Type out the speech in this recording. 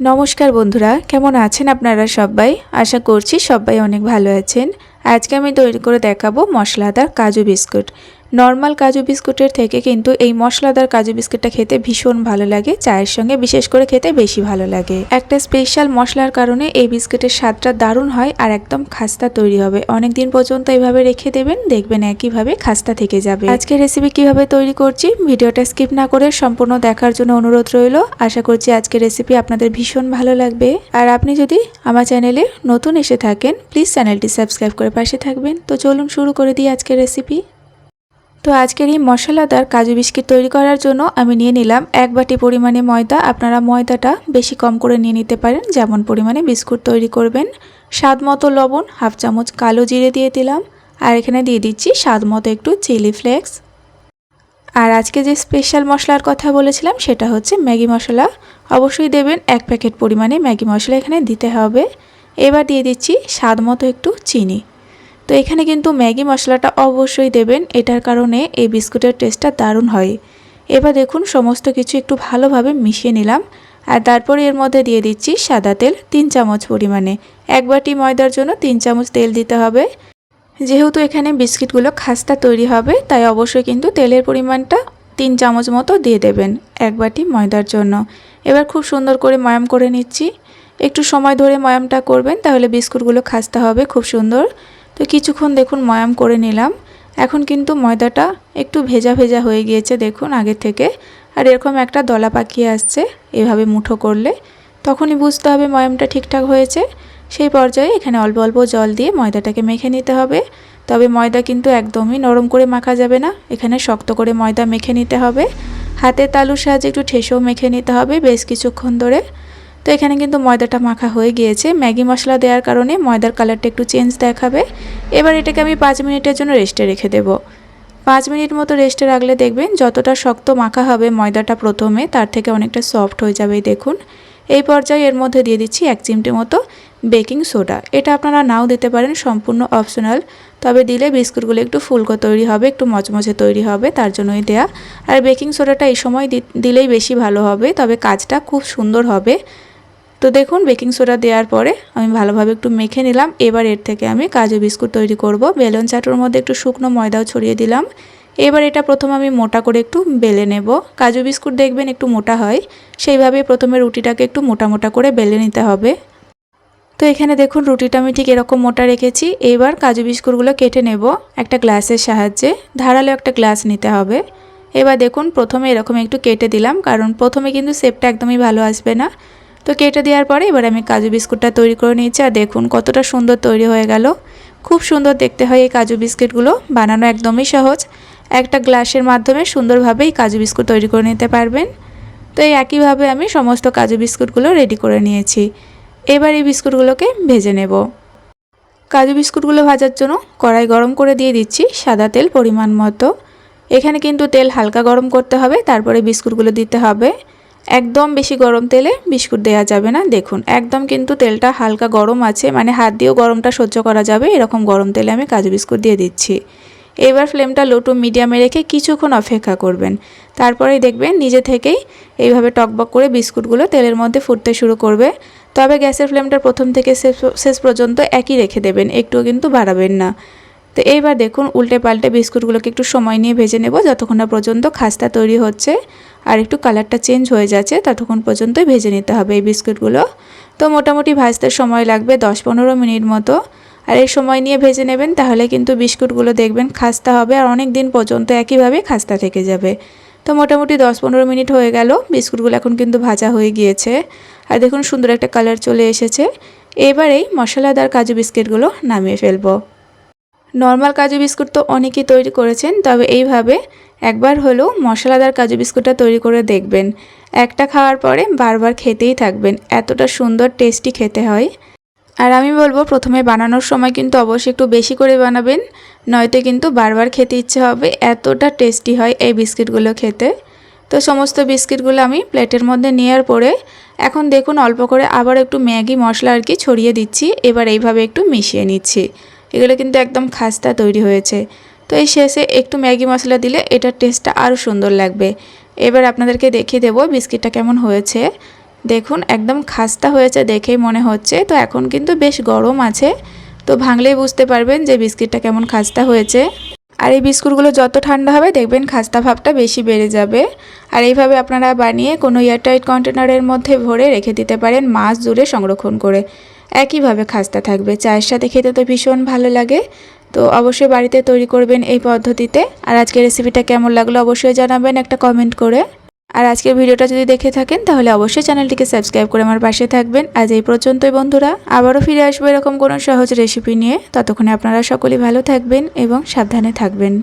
নমস্কার বন্ধুরা, কেমন আছেন আপনারা সবাই? আশা করছি সবাই অনেক ভালো আছেন। আজকে আমি তৈরি করে দেখাবো মশলাদার কাজু বিস্কুট। নর্মাল কাজু বিস্কুটের থেকে কিন্তু এই মশলাদার কাজু বিস্কুটটা খেতে ভীষণ ভালো লাগে, চায়ের সঙ্গে বিশেষ করে খেতে বেশি ভালো লাগে। একটা স্পেশাল মশলার কারণে এই বিস্কুটের স্বাদটা দারুণ হয় আর একদম খাস্তা তৈরি হবে। অনেক দিন পর্যন্ত এইভাবে রেখে দেবেন, দেখবেন একইভাবে খাস্তা থেকে যাবে। আজকে রেসিপি কীভাবে তৈরি করছি ভিডিওটা স্কিপ না করে সম্পূর্ণ দেখার জন্য অনুরোধ রইল। আশা করছি আজকের রেসিপি আপনাদের ভীষণ ভালো লাগবে। আর আপনি যদি আমার চ্যানেলে নতুন এসে থাকেন প্লিজ চ্যানেলটি সাবস্ক্রাইব করে পাশে থাকবেন। তো চলুন শুরু করে দিই আজকের রেসিপি তো আজকের এই মশলাদার কাজু বিস্কিট তৈরি করার জন্য আমি নিয়ে নিলাম এক বাটি পরিমাণে ময়দা। আপনারা ময়দাটা বেশি কম করে নিয়ে নিতে পারেন, যেমন পরিমাণে বিস্কুট তৈরি করবেন। স্বাদ মতো লবণ, হাফ চামচ কালো জিরে দিয়ে দিলাম। আর এখানে দিয়ে দিচ্ছি স্বাদ মতো একটু চিলি ফ্লেক্স। আর আজকে যে স্পেশাল মশলার কথা বলেছিলাম, সেটা হচ্ছে ম্যাগি মশলা। অবশ্যই দেবেন এক প্যাকেট পরিমাণে ম্যাগি মশলা এখানে দিতে হবে। এবার দিয়ে দিচ্ছি স্বাদ মতো একটু চিনি। তো এখানে কিন্তু ম্যাগি মশলাটা অবশ্যই দেবেন, এটার কারণে এই বিস্কুটের টেস্টটা দারুণ হয়। এবার দেখুন, সমস্ত কিছু একটু ভালোভাবে মিশিয়ে নিলাম। আর তারপরে এর মধ্যে দিয়ে দিচ্ছি সাদা তেল, তিন চামচ পরিমাণে। এক বাটি ময়দার জন্য তিন চামচ তেল দিতে হবে। যেহেতু এখানে বিস্কিটগুলো খাস্তা তৈরি হবে, তাই অবশ্যই কিন্তু তেলের পরিমাণটা তিন চামচ মতো দিয়ে দেবেন এক বাটি ময়দার জন্য। এবার খুব সুন্দর করে ময়াম করে নিচ্ছি। একটু সময় ধরে ময়ামটা করবেন, তাহলে বিস্কুটগুলো খাস্তা হবে খুব সুন্দর। তো কিছুক্ষণ দেখুন ময়াম করে নিলাম। এখন কিন্তু ময়দাটা একটু ভেজা ভেজা হয়ে গিয়েছে দেখুন আগে থেকে। আর এরকম একটা দলা পাকিয়ে আসছে এভাবে মুঠো করলে। তখনই বুঝতে হবে ময়ামটা ঠিকঠাক হয়েছে। সেই পর্যায়ে এখানে অল্প অল্প জল দিয়ে ময়দাটাকে মেখে নিতে হবে। তবে ময়দা কিন্তু একদমই নরম করে মাখা যাবে না। এখানে শক্ত করে ময়দা মেখে নিতে হবে। হাতের তালুর সাহায্যে একটু ঠেসেও মেখে নিতে হবে বেশ কিছুক্ষণ ধরে। তো এখানে কিন্তু ময়দাটা মাখা হয়ে গিয়েছে। ম্যাগি মশলা দেওয়ার কারণে ময়দার কালারটা একটু চেঞ্জ দেখাবে। এবার এটাকে আমি পাঁচ মিনিটের জন্য রেস্টে রেখে দেবো। পাঁচ মিনিট মতো রেস্টে রাখলে দেখবেন যতটা শক্ত মাখা হবে ময়দাটা প্রথমে, তার থেকে অনেকটা সফট হয়ে যাবে দেখুন। এই পর্যায়ে এর মধ্যে দিয়ে দিচ্ছি এক চিমটি মতো বেকিং সোডা। এটা আপনারা নাও দিতে পারেন, সম্পূর্ণ অপশনাল। তবে দিলে বিস্কুটগুলো একটু ফুলকো তৈরি হবে, একটু মচমচে তৈরি হবে, তার জন্যই দেয়া। আর বেকিং সোডাটা এই সময় দিলেই বেশি ভালো হবে, তবে কাজটা খুব সুন্দর হবে। তো দেখুন, বেকিং সোডা দেওয়ার পরে আমি ভালোভাবে একটু মেখে নিলাম। এবার এর থেকে আমি কাজু বিস্কুট তৈরি করব। বেলন চাটুর মধ্যে একটু শুকনো ময়দাও ছড়িয়ে দিলাম। এবার এটা প্রথম আমি মোটা করে একটু বেলে নেব। কাজু বিস্কুট দেখবেন একটু মোটা হয়, সেইভাবে প্রথমে রুটিটাকে একটু মোটা মোটা করে বেলে নিতে হবে। তো এখানে দেখুন, রুটিটা আমি ঠিক এরকম মোটা রেখেছি। এবার কাজু বিস্কুটগুলো কেটে নেব একটা গ্লাসের সাহায্যে। ধারালো একটা গ্লাস নিতে হবে। এবার দেখুন, প্রথমে এরকম একটু কেটে দিলাম, কারণ প্রথমে কিন্তু শেপটা একদমই ভালো আসবে না। তো কেটে দেওয়ার পরে এবার আমি কাজু বিস্কুটটা তৈরি করে নিয়েছি। আর দেখুন কতটা সুন্দর তৈরি হয়ে গেল। খুব সুন্দর দেখতে হয় এই কাজু বিস্কিটগুলো। বানানো একদমই সহজ। একটা গ্লাসের মাধ্যমে সুন্দরভাবে এই কাজু বিস্কুট তৈরি করে নিতে পারবেন। তো এই একইভাবে আমি সমস্ত কাজু বিস্কুটগুলো রেডি করে নিয়েছি। এবার এই বিস্কুটগুলোকে ভেজে নেব। কাজু বিস্কুটগুলো ভাজার জন্য কড়াই গরম করে দিয়ে দিচ্ছি সাদা তেল পরিমাণ মতো। এখানে কিন্তু তেল হালকা গরম করতে হবে, তারপরে বিস্কুটগুলো দিতে হবে। একদম বেশি গরম তেলে বিস্কুট দেওয়া যাবে না। দেখুন, একদম কিন্তু তেলটা হালকা গরম আছে মানে হাত দিয়েও গরমটা সহ্য করা যাবে। এরকম গরম তেলে আমি কাজু বিস্কুট দিয়ে দিচ্ছি। এবার ফ্লেমটা লো টু মিডিয়ামে রেখে কিছুক্ষণ অপেক্ষা করবেন। তারপরেই দেখবেন নিজে থেকেই এইভাবে টকবক করে বিস্কুটগুলো তেলের মধ্যে ফুটতে শুরু করবে। তবে গ্যাসের ফ্লেমটা প্রথম থেকে শেষ পর্যন্ত একই রেখে দেবেন, একটুও কিন্তু বাড়াবেন না। তো এইবার দেখুন, উল্টে পাল্টে বিস্কুটগুলোকে একটু সময় নিয়ে ভেজে নেব, যতক্ষণ না পর্যন্ত খাস্তা তৈরি হচ্ছে। আর একটু কালারটা চেঞ্জ হয়ে যাচ্ছে, ততক্ষণ পর্যন্তই ভেজে নিতে হবে এই বিস্কুটগুলো। তো মোটামুটি ভাজতে সময় লাগবে দশ পনেরো মিনিট মতো। আর এই সময় নিয়ে ভেজে নেবেন, তাহলে কিন্তু বিস্কুটগুলো দেখবেন খাস্তা হবে আর অনেক দিন পর্যন্ত একইভাবে খাস্তা থেকে যাবে। তো মোটামুটি দশ পনেরো মিনিট হয়ে গেল, বিস্কুটগুলো এখন কিন্তু ভাজা হয়ে গিয়েছে। আর দেখুন সুন্দর একটা কালার চলে এসেছে। এবারেই মশলাদার কাজু বিস্কিটগুলো নামিয়ে ফেলব। নর্মাল কাজু বিস্কুট তো অনেকেই তৈরি করেছেন, তবে এইভাবে একবার হলেও মশলাদার কাজু বিস্কুটটা তৈরি করে দেখবেন। একটা খাওয়ার পরে বারবার খেতেই থাকবেন, এতটা সুন্দর, টেস্টি খেতে হয়। আর আমি বলব, প্রথমে বানানোর সময় কিন্তু অবশ্যই একটু বেশি করে বানাবেন, নয়তো কিন্তু বারবার খেতে ইচ্ছে হবে, এতটা টেস্টি হয় এই বিস্কিটগুলো খেতে। তো সমস্ত বিস্কিটগুলো আমি প্লেটের মধ্যে নেওয়ার পরে, এখন দেখুন অল্প করে আবার একটু ম্যাগি মশলা আর কি ছড়িয়ে দিচ্ছি, এবার এইভাবে একটু মিশিয়ে নিচ্ছি। এগুলো কিন্তু একদম খাস্তা তৈরি হয়েছে। তো এই শেষে একটু ম্যাগি মশলা দিলে এটার টেস্টটা আরও সুন্দর লাগবে। এবার আপনাদেরকে দেখিয়ে দেবো বিস্কিটটা কেমন হয়েছে। দেখুন, একদম খাস্তা হয়েছে দেখেই মনে হচ্ছে। তো এখন কিন্তু বেশ গরম আছে। তো ভাঙলেই বুঝতে পারবেন যে বিস্কিটটা কেমন খাস্তা হয়েছে। আর এই বিস্কুটগুলো যত ঠান্ডা হবে, দেখবেন খাস্তা ভাবটা বেশি বেড়ে যাবে। আর এইভাবে আপনারা বানিয়ে কোনো এয়ারটাইট কন্টেনারের মধ্যে ভরে রেখে দিতে পারেন মাস জুড়ে সংরক্ষণ করে। একইভাবে খাস্তা থাকবে। চায়ের সাথে খেতে তো ভীষণ ভালো লাগে। তো অবশ্যই বাড়িতে তৈরি করবেন এই পদ্ধতিতে। আর আজকের রেসিপিটা কেমন লাগল অবশ্যই জানাবেন একটা কমেন্ট করে। আর আজকের ভিডিওটা যদি দেখে থাকেন, তাহলে অবশ্যই চ্যানেলটিকে সাবস্ক্রাইব করে আমার পাশে থাকবেন। আজ এই পর্যন্তই বন্ধুরা। আবারও ফিরে আসব এরকম কোনো সহজ রেসিপি নিয়ে। ততক্ষণে আপনারা সকলেই ভালো থাকবেন এবং সাবধানে থাকবেন।